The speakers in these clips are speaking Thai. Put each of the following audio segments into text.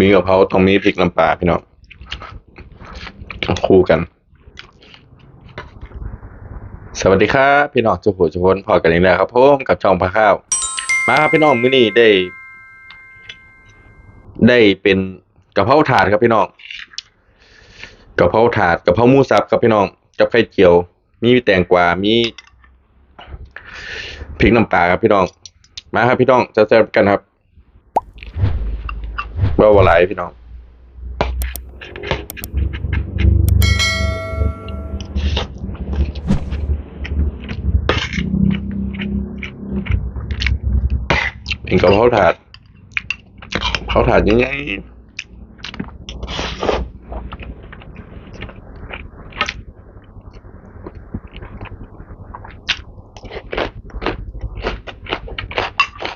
มีกะเพราต้องมีพริกน้ำปลาพี่น้องคู่กัน สวัสดีครับพี่น้องจุกหูจุกคนพอกันอีกแล้วครับผมกับช่องพาข้าว มาครับพี่น้องมื้อนี้ได้ ได้เป็นกะเพราถาดครับพี่น้องกะเพราถาดกะเพราหมูสับครับพี่น้องกับไข่เจียว มีแตงกวา มีพริกน้ำปลาครับพี่น้อง มาครับพี่น้องจะแซ่บๆกันครับ ว่าอะไรพี่น้อง เป็นกระเพราถาด เขาถาดยังไง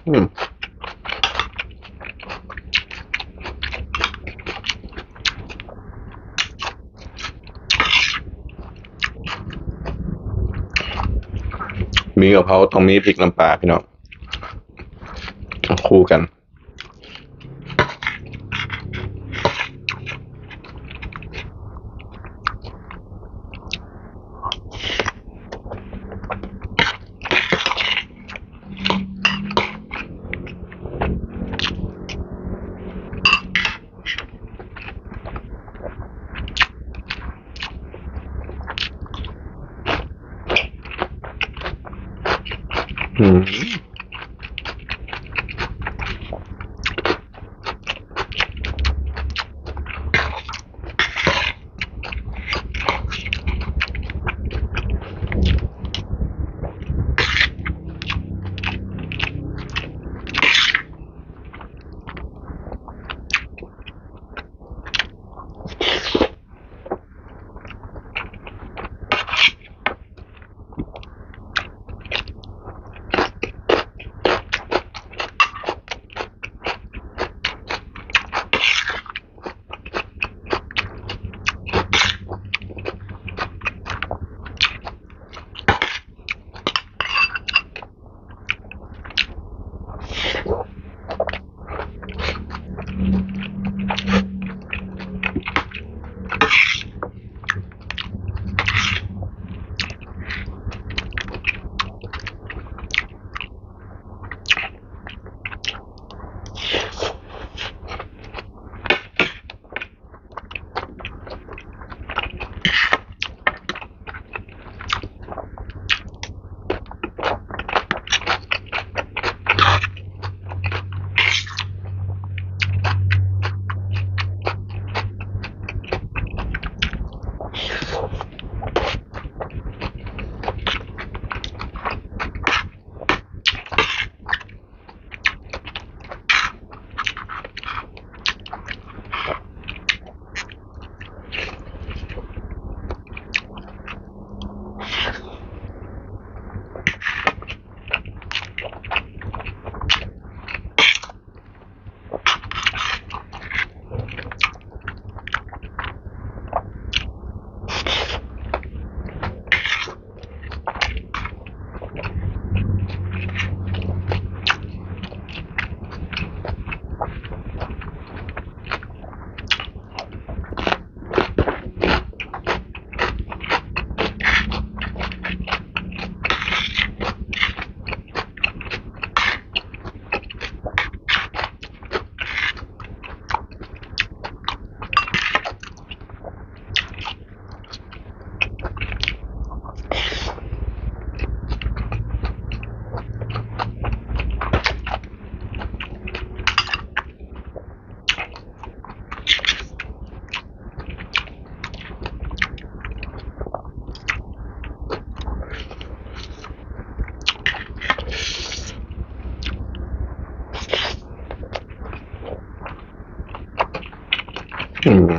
อืม มีกะเพราตรงนี้พริกน้ำปลาพี่น้องคู่กัน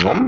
อื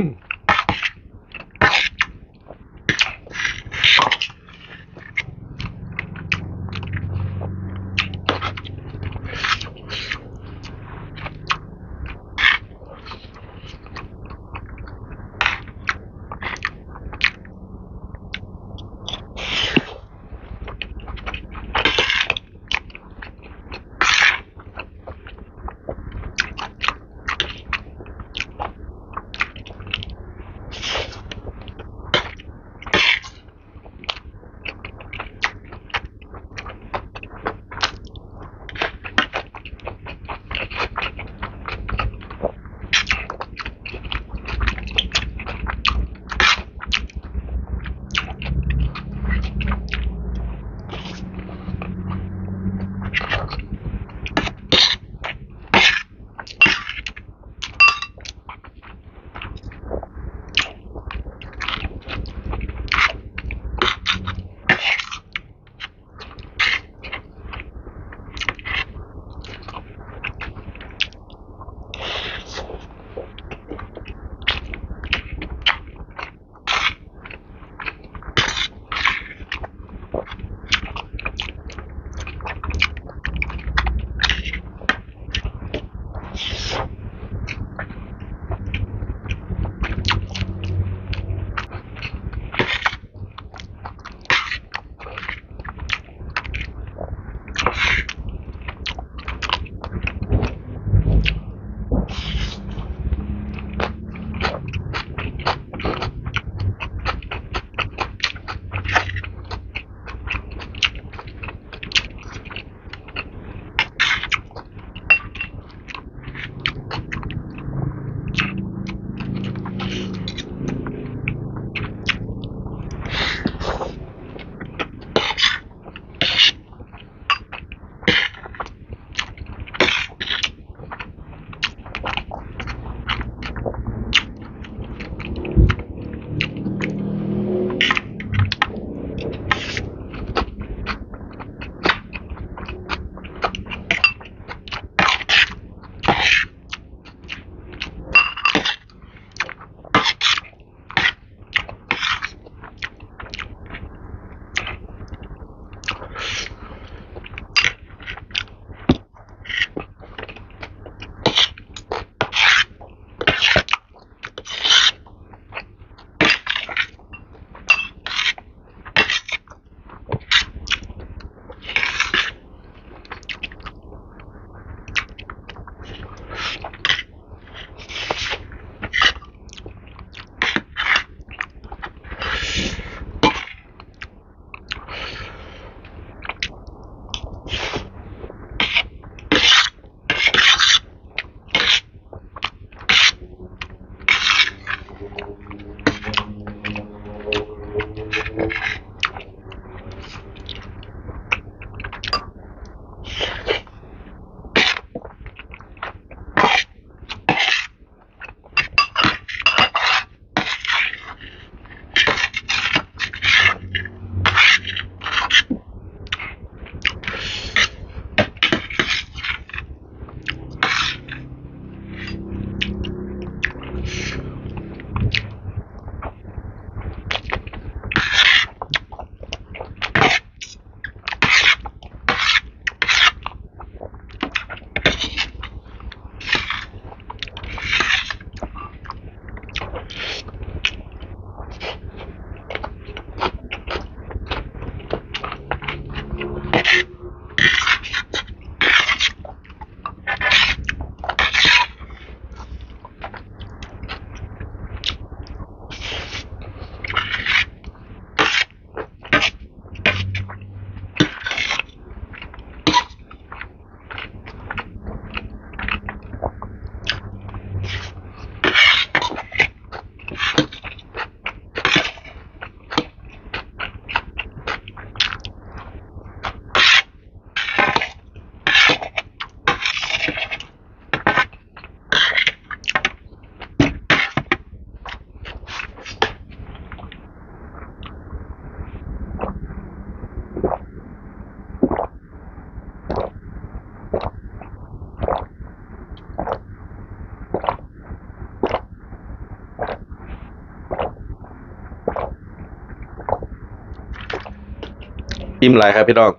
มอิ่มหลายครับพี่น้อง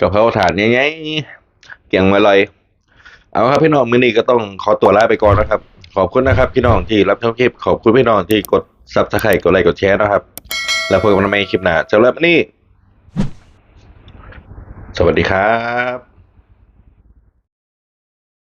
กะเพราถานง่ายๆเกี่ยงมาลอย เอาครับพี่น้องมือนี้ก็ต้องขอตัวลาไปก่อนนะครับ ขอบคุณนะครับ พี่น้องที่รับชมคลิป ขอบคุณพี่น้องที่กด Subscribe กดไลค์กดแชร์นะครับ แล้วพบกันใหม่คลิปหน้าสำหรับวันนี้ สวัสดีครับ